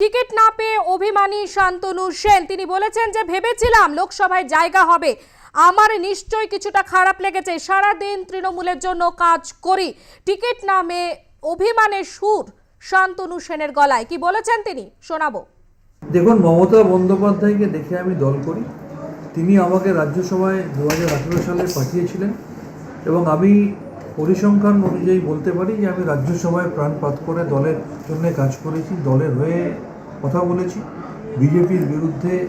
Ticket না পেয়ে অভিমানী শান্তনু সেন। তিনি বলেছেন যে, ভেবেছিলাম লোকসভায় জায়গা হবে। আমার নিশ্চয় কিছুটা খারাপ লেগেছে। সারাদিন তৃণমূলের জন্য কাজ করি। টিকিট নামে অভিমানের সুর শান্তনু সেনের গলায়। কি বলেছেন তিনি? শোনাবো। দেখুন, মমতা বন্দ্যোপাধ্যায়কে দেখে আমি দল করি। তিনি আমাকে রাজ্যসভায় দু হাজার আঠেরো সালে পাঠিয়েছিলেন এবং আমি পরিসংখ্যান অনুযায়ী বলতে পারি যে, আমি রাজ্যসভায় প্রাণপাত করে দলের জন্য কাজ করেছি। দলের হয়ে কথা বলেছি। বিজেপির বিরুদ্ধে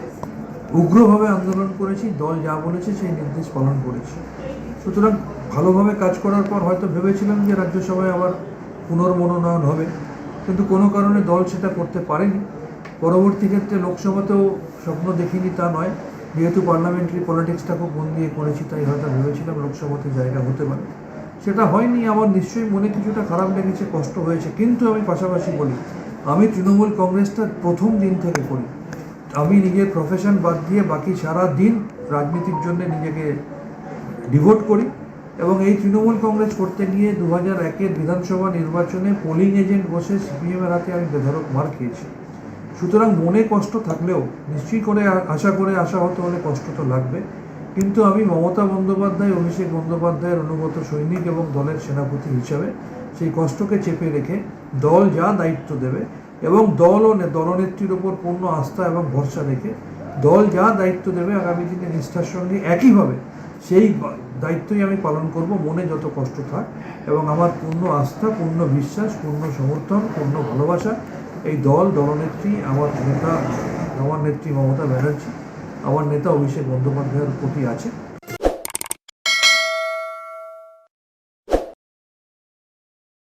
উগ্রভাবে আন্দোলন করেছি, দল যা বলেছে সেই নির্দেশ পালন করেছি। সুতরাং ভালোভাবে কাজ করার পর হয়তো ভেবেছিলাম যে রাজ্যসভায় আবার পুনর্মনোনয়ন হবে। কিন্তু কোনো কারণে দল সেটা করতে পারেনি। পরবর্তী ক্ষেত্রে লোকসভাতেও স্বপ্ন দেখিনি তা নয়। যেহেতু পার্লামেন্টারি পলিটিক্সটা খুব মন দিয়ে করেছি, তাই হয়তো ভেবেছিলাম লোকসভাতে জায়গা হতে পারে। সেটা হয়নি, আমার নিশ্চয়ই মনে কিছুটা খারাপ লেগেছে, কষ্ট হয়েছে, কিন্তু আমি পাশাপাশি বলি আমি তৃণমূল কংগ্রেসটা প্রথম দিন থেকে করি। আমি নিজের প্রফেশন বাদ দিয়ে বাকি সারা দিন রাজনীতির জন্য নিজেকে ডিভোট করি এবং এই তৃণমূল কংগ্রেস করতে গিয়ে দু হাজার একের বিধানসভা নির্বাচনে পোলিং এজেন্ট বসে সিপিএমের হাতে আমি বেধরক মার খেয়েছি। সুতরাং মনে কষ্ট থাকলেও নিশ্চয়ই করে আশা করে আসা হতে হলে কষ্ট তো লাগবে। কিন্তু আমি মমতা বন্দ্যোপাধ্যায়, অভিষেক বন্দ্যোপাধ্যায়ের অনুগত সৈনিক এবং দলের সেনাপতি হিসাবে সেই কষ্টকে চেপে রেখে দল যা দায়িত্ব দেবে এবং দল ও দলনেত্রীর ওপর পূর্ণ আস্থা এবং ভরসা রেখে দল যা দায়িত্ব দেবে আগামী দিনে নিষ্ঠার সঙ্গে একইভাবে সেই দায়িত্বই আমি পালন করব, মনে যত কষ্ট থাক এবং আমার পূর্ণ আস্থা, পূর্ণ বিশ্বাস, পূর্ণ সমর্থন, পূর্ণ ভালোবাসা এই দল, দলনেত্রী, আমার নেতা, আমার নেত্রী মমতা ব্যানার্জি আমার নেতা অভিষেক বন্দ্যোপাধ্যায়ের প্রতি আছে।